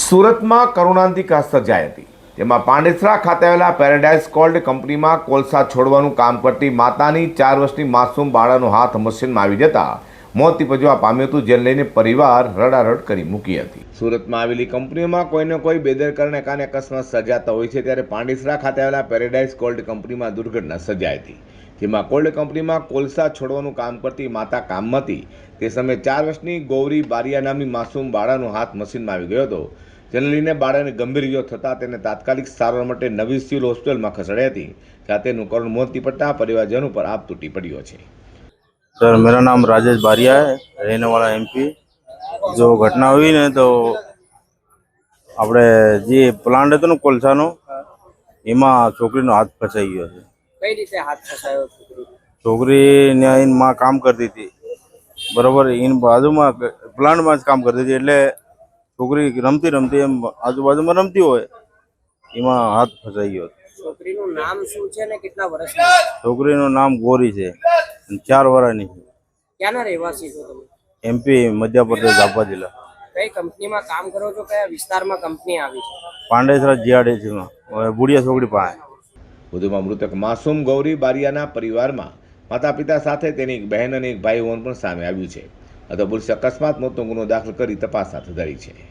સુરતમાં કરુણાંતિકા સર્જાઈ હતી. તેમાં પાંડેસરા ખાતે આવેલા પેરાડાઇઝ કોલ્ડ કંપનીમાં કોલસા છોડવાનું કામ કરતી માતાની ચાર વર્ષની માસૂમ બાળાનો હાથ મશીનમાં આવી જતા મોત નિપજવા પામ્યું હતું, જેને લઈને પરિવાર રડારડ કરી મૂકી હતી. સુરતમાં આવેલી કંપનીઓમાં કોઈને કોઈ બેદરકારને કારણે અકસ્માત સર્જાતા હોય છે, ત્યારે પાંડેસરા ખાતે આવેલા પેરાડાઇઝ કોલ્ડ કંપનીમાં દુર્ઘટના સર્જાઈ હતી. જેમાં કોલ્ડ કંપનીમાં કોલસા છોડવાનું કામ કરતી માતા કામમાં હતી તે સમયે ચાર વર્ષની ગૌરી બારિયા નામની માસૂમ બાળાનો હાથ મશીનમાં આવી ગયો હતો. જેને લઈને બાળાને ગંભીર ઈજો થતાં તેને તાત્કાલિક સારવાર માટે નવી સિવિલ હોસ્પિટલમાં ખસેડાઈ હતી. જ્યાં તેનું કરુણ મોત નીપટતા પરિવારજનો ઉપર આપ તૂટી પડ્યો છે. સર, મારું નામ રાજેશ બારિયા હે. રહેને વાળા એમપી. જો ઘટના હોય ને તો આપણે જે પ્લાન્ટ હતો ને કોલસાનો, એમાં છોકરીનો હાથ ફસાઈ ગયો છે. કઈ રીતે હાથ ફસાયો છોકરી છોકરી માં કામ કરતી હતી. બરોબર એની બાજુમાં પ્લાન્ટમાં જ કામ કરતી હતી. એટલે છોકરી રમતી રમતી એમ આજુબાજુમાં રમતી હોય એમાં હાથ ફસાઈ ગયો. છોકરીનું નામ શું છે ને કેટલા વર્ષ છોકરીનું નામ ગોરી છે. ચાર વર્ષની છે. ક્યાંના રહેવાસી છો તમે? એમપી મધ્યપ્રદેશ ઝાપા જિલ્લા. કઈ કંપનીમાં કામ કરો છો? કયા વિસ્તારમાં કંપની આવી છે? પાંડેસરા જીઆરડીસીમાં બુડિયા છોકરી પાસે. વધુમાં મૃતક માસૂમ ગૌરી બારિયાના પરિવારમાં માતા પિતા સાથે તેની એક બહેન અને એક ભાઈ હોવાનું પણ સામે આવ્યું છે. તો અકસ્માત, મોતનો ગુનો દાખલ કરી તપાસ હાથ ધરી છે.